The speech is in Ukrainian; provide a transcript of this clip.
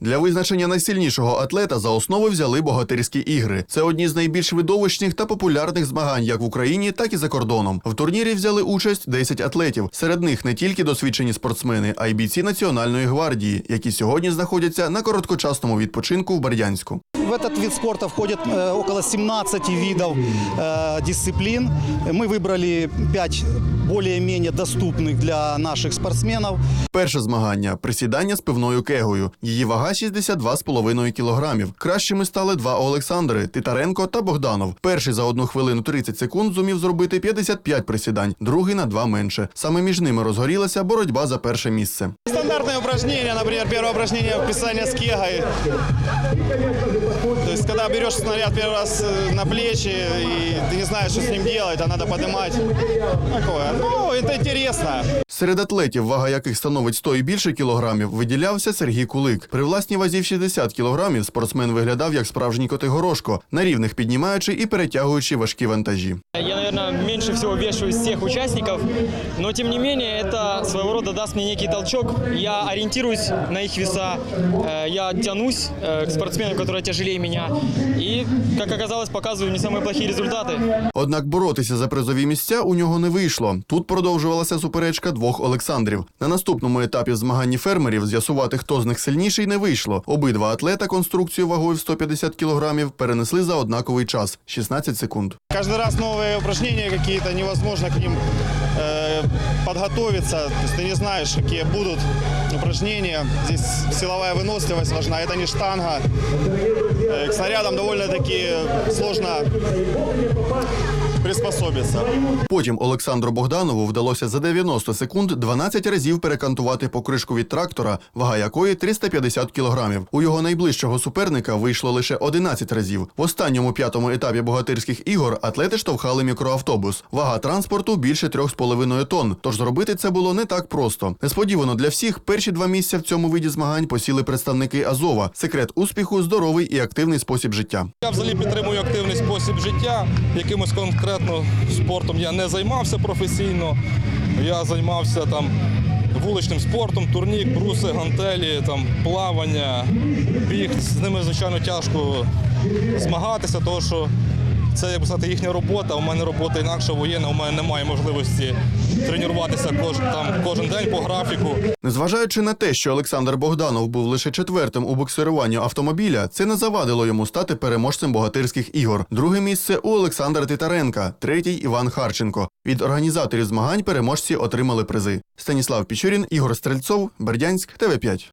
Для визначення найсильнішого атлета за основу взяли богатирські ігри. Це одні з найбільш видовищних та популярних змагань як в Україні, так і за кордоном. В турнірі взяли участь 10 атлетів. Серед них не тільки досвідчені спортсмени, а й бійці Національної гвардії, які сьогодні знаходяться на короткочасному відпочинку в Бердянську. В этот вид спорта входит э, около 17 видов э, дисциплин. Мы выбрали 5 более-менее доступных для наших спортсменов. Перше змагання присідання з пивною кегою. Її вага 62,5 кілограмів. Кращими стали два Олександри Титаренко та Богданов. Перший за одну хвилину 30 секунд зумів зробити 55 присідань, другий на два менше. Саме між ними розгорілася боротьба за перше місце. Стандартные упражнения, например, первое упражнение вписание с кегой. То есть, когда берешь снаряд первый раз э, на плечи, и ты не знаешь, что с ним делать, а надо поднимать. Такое. Ну, це цікаво. Серед атлетів, вага яких становить 100 і більше кілограмів, виділявся Сергій Кулик. При власній вазі в 60 кілограмів спортсмен виглядав як справжній Котигорошко, на рівних піднімаючи і перетягуючи важкі вантажі. Я, наверное, меньше всего вешу из всех участников, но тем не менее это своего рода даст мне некий толчок. Я ориентируюсь на их веса, э, я тянусь э, к спортсменам, которые тяжелее меня, и, как оказалось, показываю не самые плохие результаты. Однак боротися за призові місця у нього не вийшло. Тут продовжувалася суперечка двох Олександрів. На наступному етапі в змаганні фермерів з'ясувати, хто з них сильніший, не вийшло. Обидва атлета конструкцію вагою в 150 кілограмів перенесли за однаковий час 16 секунд. Каждый раз новые упражнения какие-то, невозможно к ним э, подготовиться. То есть ты не знаешь, какие будут упражнения. Здесь силовая выносливость важна. Это не штанга. Э, к снарядам довольно-таки сложно приспособиться. Потім Олександру Богданову вдалося за 90 секунд 12 разів перекантувати покришку від трактора, вага якої 350 кілограмів. У його найближчого суперника вийшло лише 11 разів. В останньому п'ятому етапі богатирських ігор атлети штовхали мікроавтобус. Вага транспорту більше 3,5 тонн. Тож зробити це було не так просто. Несподівано для всіх перші два місця в цьому виді змагань посіли представники Азова. Секрет успіху здоровий і активний спосіб життя. Я взагалі підтримую активний спосіб життя. Якимось конкретно спортом я не займався професійно. Я займався там вуличним спортом, турнік, бруси, гантелі, там плавання, біг. З ними, звичайно, тяжко змагатися, тому що це як сказати, їхня робота. У мене робота інакша воєнна, у мене немає можливості тренуватися кож, там, кожен день по графіку. Незважаючи на те, що Олександр Богданов був лише четвертим у буксируванні автомобіля, це не завадило йому стати переможцем богатирських ігор. Друге місце у Олександра Титаренка, третій Іван Харченко. Від організаторів змагань переможці отримали призи. Станіслав Пічурін, Ігор Стрельцов, Бердянськ, ТВ5.